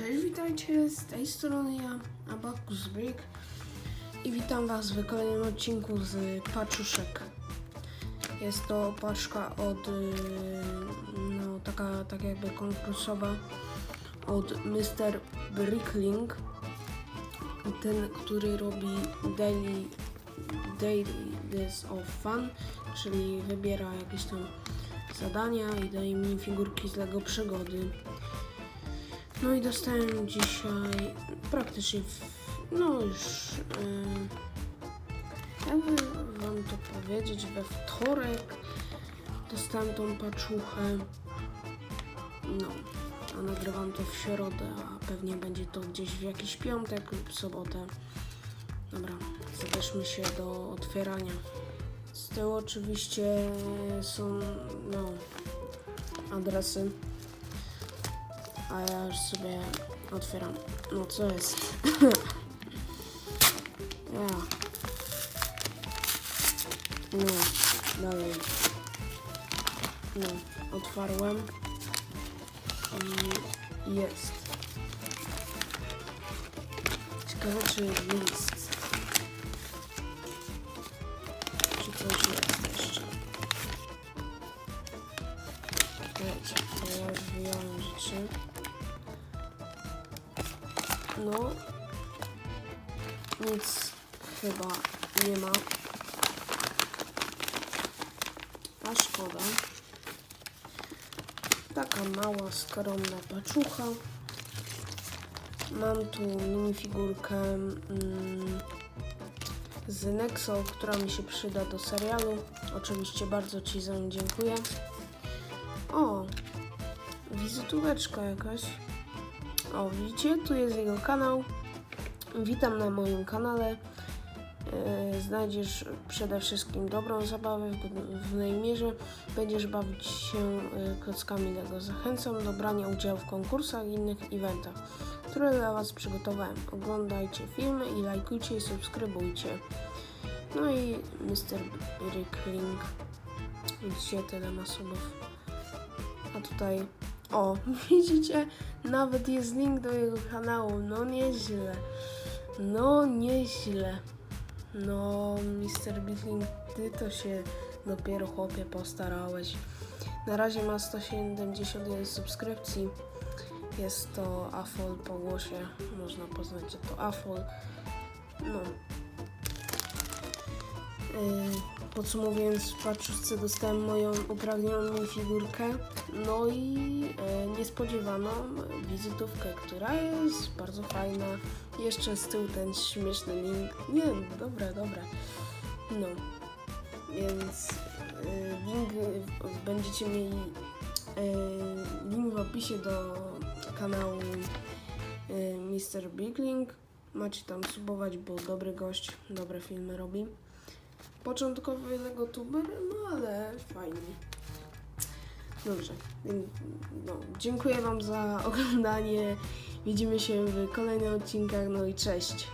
Cześć, witajcie, z tej strony ja, Abakus Brick i witam was w kolejnym odcinku z paczuszek. Jest to paczka od, y, no taka, tak jakby konkursowa od Mr. Brickling. Ten, który robi daily, daily Days of Fun, czyli wybiera jakieś tam zadania i daje mi figurki z Lego Przygody. No i dostałem dzisiaj praktycznie, w, no już, yy, jakby wam to powiedzieć, we wtorek dostałem tą paczuchę, no, a nagrywam to w środę, a pewnie będzie to gdzieś w jakiś piątek lub sobotę. Dobra, zabierzmy się do otwierania. Z tyłu oczywiście są, no, adresy a ja już sobie otwieram. No co jest? ja. No, dalej. No, otwarłem. I jest. Ciekawe czy list. Czy coś jest jeszcze? Wiecie, to ja już wyjąłem rzeczy. No, nic chyba nie ma. A szkoda. Taka mała, skromna paczucha. Mam tu minifigurkę mm, z Nexo, która mi się przyda do serialu. Oczywiście bardzo Ci za nią dziękuję. O, wizytóweczka jakaś. O, widzicie, tu jest jego kanał. Witam na moim kanale. E, Znajdziesz przede wszystkim dobrą zabawę w głównej mierze. Będziesz bawić się e, klockami Lego. Zachęcam do brania udziału w konkursach i innych eventach, które dla Was przygotowałem. Oglądajcie filmy i lajkujcie i subskrybujcie. No i Mr. Rickling. Widzicie, tyle ma subów. A tutaj o, widzicie? Nawet jest link do jego kanału. No nieźle. No nieźle. No, Mr. Bitling, ty to się dopiero chłopie postarałeś. Na razie ma 171 subskrypcji. Jest to Afol po głosie. Można poznać, że to Afol. No. Podsumowując, w paczuszce dostałem moją upragnioną figurkę, no i e, niespodziewaną wizytówkę, która jest bardzo fajna. Jeszcze z tyłu ten śmieszny link. Nie, dobra, dobra. No, więc e, link e, będziecie mieli link w opisie do kanału Mr. Bigling. Macie tam subować, bo dobry gość, dobre filmy robi początkowy legotuber, no ale fajnie. Dobrze. No, dziękuję Wam za oglądanie. Widzimy się w kolejnych odcinkach. No i cześć.